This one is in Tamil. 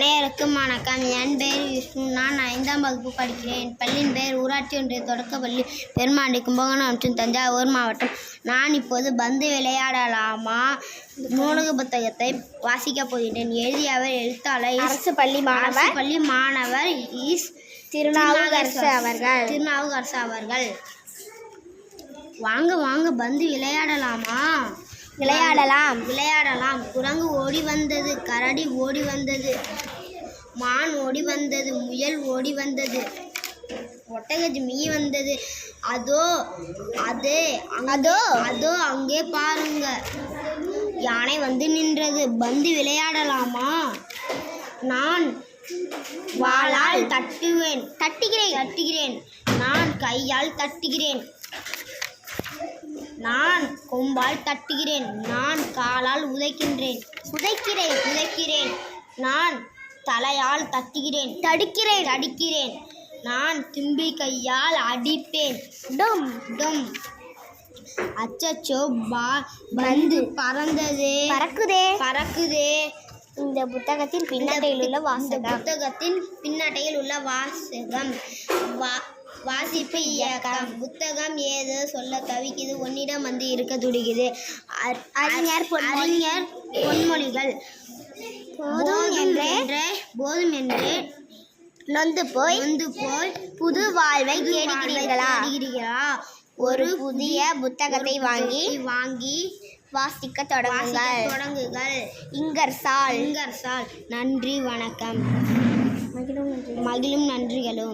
அனைவருக்கும் வணக்கம். என் பெயர் விஷ்ணு. நான் ஐந்தாம் வகுப்பு படிக்கிறேன். என் பள்ளியின் பெயர் ஊராட்சி ஒன்றிய தொடக்கப்பள்ளி பெருமாண்டி கும்பகோணம் மற்றும் தஞ்சாவூர் மாவட்டம். நான் இப்போது பந்து விளையாடலாமா? நூலக புத்தகத்தை வாசிக்கப் போகிறேன் எழுதியவர் எழுத்தாளர் அரசு பள்ளி மாணவர். பள்ளி மாணவர் இஸ் திருநாவுக்கரசு அவர்கள். திருநாவுக்கரசு அவர்கள். வாங்க வாங்க பந்து விளையாடலாமா? விளையாடலாம். விளையாடலாம். குரங்கு ஓடி வந்தது கரடி ஓடி வந்தது மான் ஓடி வந்தது முயல் ஓடி வந்தது ஒட்டகஜிமி வந்தது. அதோ அதே அதோ. அதோ அங்கே பாருங்க. யானை வந்து நின்றது. பந்து விளையாடலாமா? நான் வாளால் தட்டுவேன். தட்டுகிறேன். தட்டுகிறேன். நான் கையால் தட்டுகிறேன். நான் கொம்பால் தட்டுகிறேன் நான் காலால் உதைக்கின்றேன். உதைக்கிறேன் உதைக்கிறேன். நான் தலையால் தட்டுகிறேன் தடுக்கிறேன் தடுக்கிறேன் நான் தும்பி கையால் அடிப்பேன். டும் டும். அச்சச்சோ பா பந்து பறந்ததே. பறக்குதே. பறக்குதே. இந்த புத்தகத்தின் பின்னடையில் உள்ள வாசகம். புத்தகத்தின் பின்னடையில் உள்ள வாசகம். வா- வாசிப்பு இயக்கம். புத்தகம் ஏதோ சொல்ல தவிக்குது. உன்னிடம் வந்து இருக்க துடிக்குது. அறிஞர். அறிஞர் பொன்மொழிகள். போதும் என்றே போதும் என்றே நொந்து போய் நொந்து போய் புது வாழ்வை தேடுகிறீர்களா? தேடுகிறீர்களா? ஒரு புதிய புத்தகத்தை வாங்கி வாங்கி வாசிக்க தொடங்குங்கள். தொடங்குகள் இங்கர் சால். இங்கர் சால். நன்றி வணக்கம். மகிழும் நன்றி. மகிழும் நன்றிகளும்.